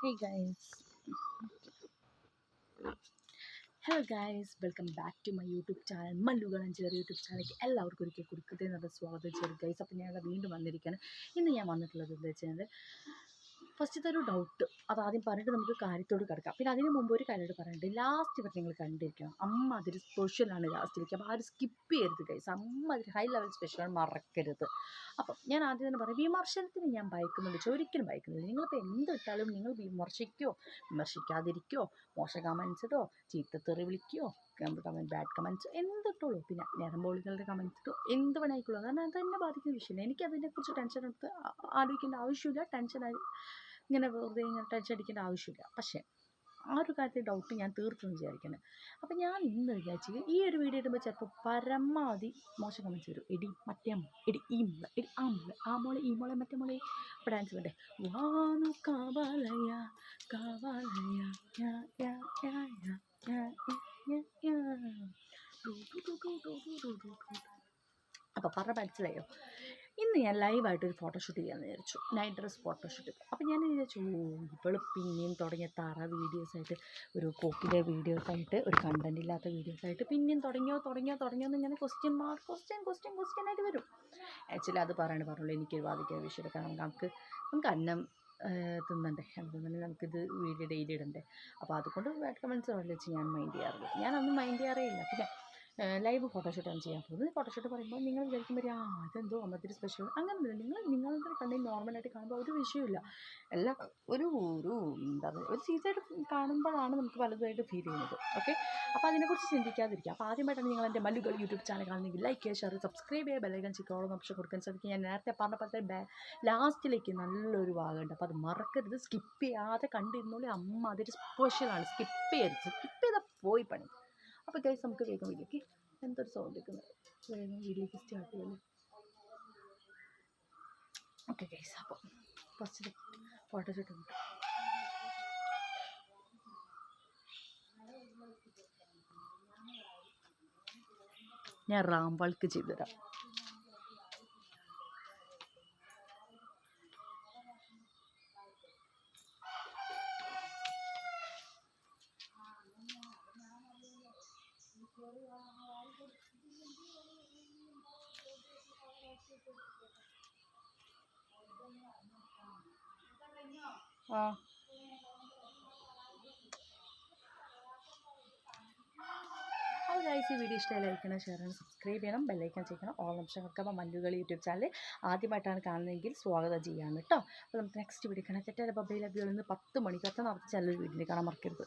Hey guys. Hello guys welcome back to my YouTube channel മല്ലുകളഞ്ചേരി YouTube ചാനലിലേക്ക് എല്ലാവർക്കും ഒരിക്കൽ കൊടുക്കട്ടെ സ്വാഗതം ചെയ്തു ഗൈസ് അപ്പോൾ ഞാൻ വീണ്ടും വന്നിരിക്കുകയാണ്. ഇന്ന് ഞാൻ വന്നിട്ടുള്ളത് എന്താ വെച്ചാൽ ഫസ്റ്റത്തെ ഒരു ഡൗട്ട് അത് ആദ്യം പറഞ്ഞിട്ട് നമുക്ക് കാര്യത്തോട് കിടക്കാം. പിന്നെ അതിന് മുമ്പ് ഒരു കാര്യമായിട്ട് പറയാനുണ്ട്. ലാസ്റ്റ് വരെ നിങ്ങൾ കണ്ടിരിക്കണം. അമ്മ അതൊരു സ്പെഷ്യലാണ് ലാസ്റ്റിലേക്ക് അപ്പോൾ ആരും സ്കിപ്പ് ചെയ്യരുത് കൈസ് അമ്മ അതൊരു ഹൈ ലെവൽ സ്പെഷ്യലാണ് മറക്കരുത്. അപ്പം ഞാൻ ആദ്യം തന്നെ പറയാം. വിമർശനത്തിന് ഞാൻ ഭയക്കുന്നുണ്ട്. ഒരിക്കലും ഭയക്കുന്നില്ല. നിങ്ങളിപ്പോൾ എന്ത് ഇട്ടാലും നിങ്ങൾ വിമർശിക്കോ? വിമർശിക്കാതിരിക്കോ? മോശ കമൻസ് ഇടോ? ചീത്തത്തെറി വിളിക്കോ? കമന്റ് ബാഡ് കമൻസ് എന്തിട്ടുള്ളൂ പിന്നെ നേരം കമൻസ് ഇട്ടോ എന്ത് വേണമായിക്കോളൂ കാരണം അത് എന്നെ ബാധിക്കുന്ന വിഷയമില്ല. എനിക്കതിനെക്കുറിച്ച് ടെൻഷൻ എടുത്ത് ആലോചിക്കേണ്ട ആവശ്യമില്ല. ടെൻഷൻ ഇങ്ങനെ വെറുതെ ഇങ്ങനെ ടെൻഷടിക്കേണ്ട ആവശ്യമില്ല. പക്ഷേ ആ ഒരു കാര്യത്തിൽ ഡൗട്ട് ഞാൻ തീർത്തും വിചാരിക്കുന്നത് അപ്പം ഞാൻ ഇന്ന് വിചാരിച്ചു ഈ ഒരു വീഡിയോ ഇടുമ്പോൾ ചിലപ്പോൾ പരമാവധി മോശം കമൻസ് വരും. എടി മറ്റേ എടി ഈ മുള എടി ആ മോളെ ആ മോളെ ഈ മോളെ മറ്റേ മോളെ. അപ്പോൾ ഡാൻസ് വേണ്ടേ വാനു കവലയ കവലയ അപ്പോൾ പറഞ്ഞ മനസ്സിലായോ? ഇന്ന് ഞാൻ ലൈവായിട്ടൊരു ഫോട്ടോഷൂട്ട് ചെയ്യാമെന്ന് വിചാരിച്ചു. നൈറ്റ് ഡ്രസ് ഫോട്ടോഷൂട്ട് അപ്പോൾ ഞാൻ വിചാരിച്ചു ഓ ഇവൾ പിന്നെയും തുടങ്ങിയ തറ വീഡിയോസായിട്ട് ഒരു പോക്കിലെ വീഡിയോസായിട്ട് ഒരു കണ്ടന്റ് ഇല്ലാത്ത വീഡിയോസായിട്ട് പിന്നെയും തുടങ്ങിയോ തുടങ്ങിയോ തുടങ്ങിയോ എന്ന് ഇങ്ങനെ question mark question question question ആയിട്ട് വരും. ആക്ച്വലി അത് പറയണ പറഞ്ഞുള്ളൂ എനിക്ക് ബാധിക്കാൻ വിഷയം കാരണം നമുക്ക് നമുക്ക് അന്നം തിന്നണ്ടേ? അതുകൊണ്ട് നമുക്കിത് വീഡിയോ ഡെയിലി ഇടണ്ടേ? അപ്പോൾ അതുകൊണ്ട് ബാഡ് കമൻസ് വെച്ച് ഞാൻ മൈൻഡ് ചെയ്യാറില്ല ഞാനൊന്നും മൈൻഡ് ചെയ്യാറേ ഇല്ല. പിന്നെ ലൈവ് ഫോട്ടോഷൂട്ടാണ് ചെയ്യാൻ പോകുന്നത്. ഫോട്ടോഷൂട്ട് പറയുമ്പോൾ നിങ്ങൾ വിചാരിക്കുമ്പോൾ ആ ഇതെന്തോ അമ്മത്തിരി സ്പെഷ്യൽ അങ്ങനെയൊന്നുമില്ല നിങ്ങൾ നിങ്ങളുടെ കണ്ണിൽ നോർമലായിട്ട് കാണുമ്പോൾ ഒരു വിഷയമില്ല എല്ലാ ഒരു ഒരു എന്താ പറയുക ഒരു സീസായിട്ട് കാണുമ്പോഴാണ് നമുക്ക് പലതുമായിട്ട് ഫീൽ ചെയ്യുന്നത്. ഓക്കെ അപ്പോൾ അതിനെക്കുറിച്ച് ചിന്തിക്കാതിരിക്കുക. അപ്പോൾ ആദ്യമായിട്ടാണ് നിങ്ങൾ എന്റെ മല്ലുകൾ യൂട്യൂബ് ചാനൽ കാണുന്നെങ്കിൽ ലൈക്ക് ചെയ്യുക ഷെയർ സബ്സ്ക്രൈബ് ചെയ്യുക ബെലൈക്കൻ ചിക്കോളം ഓപ്ഷൻ കൊടുക്കാൻ ശ്രമിക്കുക. ഞാൻ നേരത്തെ പറഞ്ഞ തന്നെ ബാ ലാസ്റ്റിലേക്ക് നല്ലൊരു ഭാഗമുണ്ട്. അപ്പോൾ അത് മറക്കരുത്. സ്കിപ്പ് ചെയ്യാതെ കണ്ടിരുന്നോളി അമ്മ അതൊരു സ്പെഷ്യലാണ് സ്കിപ്പ് ചെയ്യരുത്. സ്കിപ്പ് ചെയ്താൽ പോയി പണി. അപ്പോൾ കഴിച്ച് നമുക്ക് വേഗം വീട്ടിലേക്ക് എന്തൊരു സൗണ്ടൊക്കെ വേഗം വീട്ടിലേക്ക് സ്റ്റാർട്ട് ചെയ്യുന്നു ഓക്കെ കേസ് അപ്പോൾ കുറച്ച് ഫോട്ടോ ഷൂട്ട് ഞാൻ റാംബാൾക്ക് ചെയ്തുതരാം. ആ. അപ്പോൾ ഈ വീഡിയോ ഇഷ്ടമായി ലൈക്ക് ചെയ്യണം ഷെയർ ചെയ്യണം സബ്സ്ക്രൈബ് ചെയ്യണം ബെല്ലൈക്കൻ ചെയ്യണം. ഓൾ ഓപ്ഷൻ കൊടുക്കുമ്പോൾ മല്ലുകൾ യൂട്യൂബ് ചാനൽ ആദ്യമായിട്ടാണ് കാണുന്നതെങ്കിൽ സ്വാഗതം ചെയ്യാം കേട്ടോ അപ്പോൾ നമുക്ക് നെക്സ്റ്റ് വീഡിയോ കാണാം തെറ്റായ ബബൈ നിന്ന് പത്ത് മണിക്ക് നടത്തി ചാനൽ വീഡിയോ കാണാൻ മറക്കരുത്.